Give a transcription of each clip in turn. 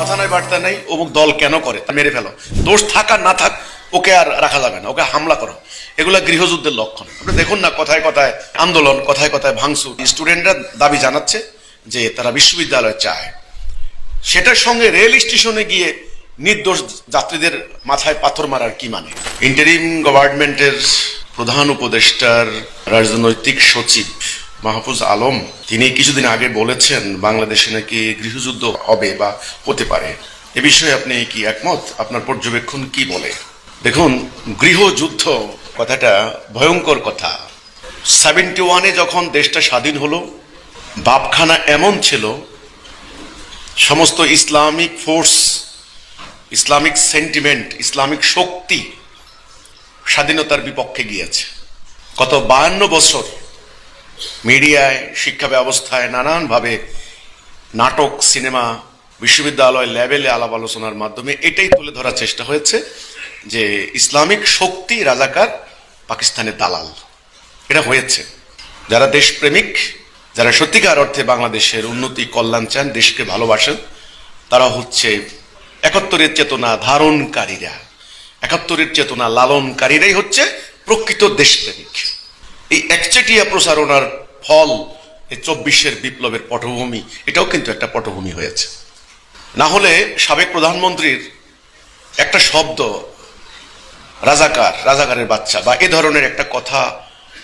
কথা নাই বার্তা নাই। অমুক দল কেন করে? মেরে ফেলো। দোষ থাক না থাক, ওকে আর রাখা যাবে না। ওকে হামলা করো। এগুলো গৃহযুদ্ধের লক্ষণ। আপনি দেখুন না, কথায় কথায় আন্দোলন, কথায় কথায় ভাঙচুর। স্টুডেন্টরা দাবি জানাচ্ছে যে তারা বিশ্ববিদ্যালয় চায়। সেটার সঙ্গে রেল স্টেশনে গিয়ে নির্দোষ যাত্রীদের মাথায় পাথর মারার কি মানে? ইন্টারিম গভর্নমেন্টের প্রধান উপদেষ্টার রাজনৈতিক সচিব মাহফুজ আলম, তিনি কিছুদিন আগে বলেছেন বাংলাদেশে নাকি গৃহযুদ্ধ হবে বা হতে পারে। এ বিষয়ে আপনি কি একমত? আপনার পর্যবেক্ষণ কি বলে? দেখুন, গৃহযুদ্ধ কথাটা ভয়ঙ্কর কথা। সেভেন্টি ওয়ানে যখন দেশটা স্বাধীন হলো, বাপখানা এমন ছিল, সমস্ত Islamic force, Islamic sentiment, Islamic শক্তি স্বাধীনতার বিপক্ষে গিয়েছে। গত বায়ান্ন বছর মিডিয়ায়, শিক্ষা ব্যবস্থায় নানানভাবে নাটক, সিনেমা, বিশ্ববিদ্যালয় লেভেলে আলাপ আলোচনার মাধ্যমে এটাই তুলে ধরার চেষ্টা হয়েছে যে ইসলামিক শক্তি রাজাকার পাকিস্তানের দালাল। এটা হয়েছে। যারা দেশপ্রেমিক, যারা সত্যিকার অর্থে বাংলাদেশের উন্নতি কল্যাণ চান, দেশকে ভালোবাসেন, তারা হচ্ছে একাত্তরের চেতনা ধারণকারীরা। একাত্তরের চেতনা লালনকারীরাই হচ্ছে প্রকৃত দেশপ্রেমিক। এই একচেটিয়া প্রচারণার ফল এই চব্বিশের বিপ্লবের পটভূমি, এটাও কিন্তু একটা পটভূমি হয়েছে। না হলে সাবেক প্রধানমন্ত্রীর একটা শব্দ, রাজাকার, রাজাকারের বাচ্চা বা এ ধরনের একটা কথা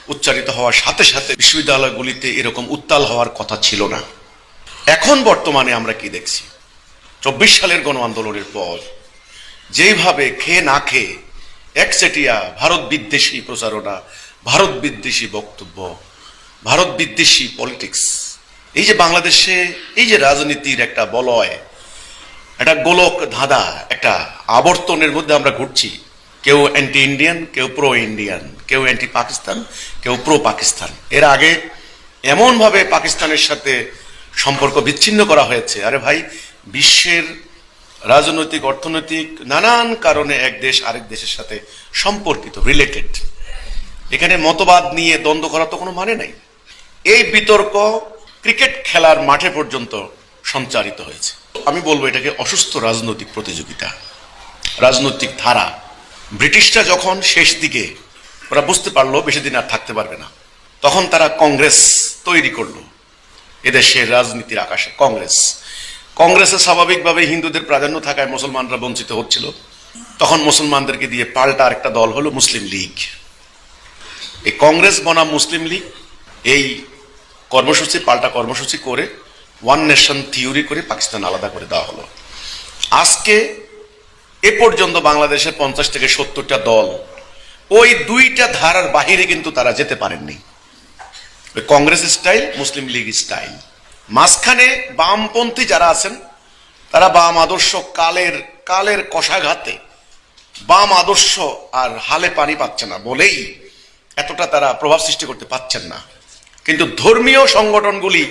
উচ্চারিত হওয়ার সাথে সাথে বিশ্ববিদ্যালয়গুলিতে এরকম উত্তাল হওয়ার কথা ছিল না। এখন বর্তমানে আমরা কি দেখছি? চব্বিশ সালের গণ আন্দোলনের পর যেইভাবে খেয়ে না খেয়ে একচেটিয়া ভারত বিদ্বেষী প্রচারণা ভারত বিদ্বেষী বক্তব্য, ভারত বিদ্বেষী পলিটিক্স এই যে বাংলাদেশে, এই যে রাজনীতির একটা বলয়, একটা গোলক ধাঁধা, একটা আবর্তনের মধ্যে আমরা ঘুরছি। কেউ অ্যান্টি ইন্ডিয়ান কেউ প্রো ইন্ডিয়ান কেউ অ্যান্টি পাকিস্তান কেউ প্রো পাকিস্তান এর আগে এমনভাবে পাকিস্তানের সাথে সম্পর্ক বিচ্ছিন্ন করা হয়েছে। আরে ভাই, বিশ্বের রাজনৈতিক, অর্থনৈতিক নানান কারণে এক দেশ আরেক দেশের সাথে সম্পর্কিত রিলেটেড এখানে মতবাদ নিয়ে দ্বন্দ্ব করা তো কোনো মানে নাই। এই বিতর্ক ক্রিকেট খেলার মাঠে পর্যন্ত সঞ্চারিত হয়েছে। আমি বলব এটাকে অসুস্থ রাজনৈতিক প্রতিযোগিতা। রাজনৈতিক ধারা। ব্রিটিশরা যখন শেষ দিকে ওরা বুঝতে পারল, বেশি দিন আর থাকতে পারবে না। তখন তারা কংগ্রেস তৈরি করল। এদেশের রাজনীতির আকাশে কংগ্রেস। কংগ্রেসে স্বাভাবিকভাবে হিন্দুদের প্রাধান্য থাকায় মুসলমানরা বঞ্চিত হচ্ছিল। তখন মুসলমানদেরকে দিয়ে পাল্টা আরেকটা দল হলো মুসলিম লীগ। এই কংগ্রেস বনাম মুসলিম লীগ, এই কর্মসূচি, পাল্টা কর্মসূচি করে ওয়ান নেশন থিওরি করে পাকিস্তান আলাদা করে দেওয়া হলো। আজকে এ পর্যন্ত বাংলাদেশে পঞ্চাশ থেকে সত্তরটা দল, ওই দুইটা ধারার বাহিরে কিন্তু তারা যেতে পারেননি। ওই কংগ্রেস স্টাইল, মুসলিম লীগ স্টাইল। মাঝখানে বামপন্থী যারা আছেন, তারা বাম আদর্শ কালের কালের কষাঘাতে বাম আদর্শ আর হালে পানি পাচ্ছে না বলেই এতটা তারা প্রভাব সৃষ্টি করতে পাচ্ছেন না। কিন্তু ধর্মীয় সংগঠনগুলি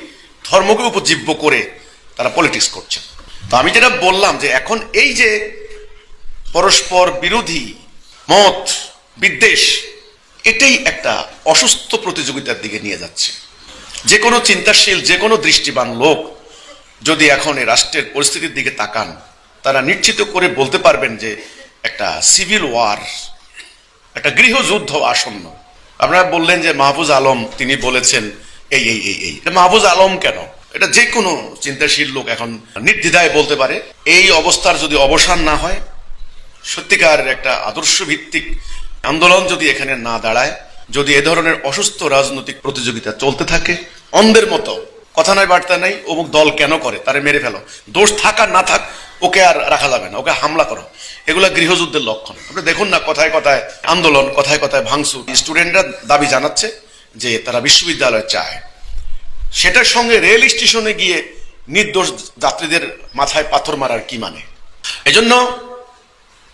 ধর্মকে উপজীব্য করে তারা পলিটিক্স করছেন। তো আমি যেটা বললাম যে এখন এই যে পরস্পর বিরোধী, মত, বিদ্বেষ, এটাই একটা অসুস্থ প্রতিযোগিতার দিকে নিয়ে যাচ্ছে। যে কোনো চিন্তাশীল, যে কোনো দৃষ্টিবান লোক যদি এখন এই রাষ্ট্রের পরিস্থিতির দিকে তাকান, তারা নিশ্চিত করে বলতে পারবেন যে একটা সিভিল ওয়ার একটা গৃহযুদ্ধ আসন্ন। আপনারা বললেন যে মাহফুজ আলম, তিনি বলেছেন এই এই এই এই। মাহফুজ আলম কেন? এটা যে কোনো চিন্তাশীল লোক এখন নির্দ্বিধায় বলতে পারে, এই অবস্থার যদি অবসান না হয়, সত্যিকার একটা আদর্শ ভিত্তিক আন্দোলন যদি এখানে না দাঁড়ায়, যদি এ ধরনের অসুস্থ রাজনৈতিক প্রতিযোগিতা চলতে থাকে, অন্ধের মতো, কথা নয়, বার্তা নাই, অমুক দল কেন করে, তারে মেরে ফেলো। দোষ থাকা না থাক ওকে আর রাখা যাবে না, ওকে হামলা করো। এগুলো গৃহযুদ্ধের লক্ষণ। আপনি দেখুন না কথায় কথায় আন্দোলন, কথায় কথায় ভাঙচুর। স্টুডেন্টরা দাবি জানাচ্ছে যে তারা বিশ্ববিদ্যালয় চায়। সেটার সঙ্গে রেল স্টেশনে গিয়ে নির্দোষ যাত্রীদের মাথায় পাথর মারার কি মানে? এজন্য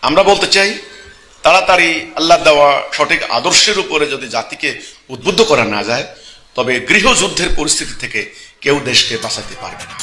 আমরা বলতে চাই, তাড়াতাড়ি আল্লাহ দেওয়া সঠিক আদর্শের উপরে যদি জাতিকে উদ্বুদ্ধ করা না যায়, তবে গৃহযুদ্ধের পরিস্থিতি থেকে কেউ দেশকে বাঁচাতে পারবে না।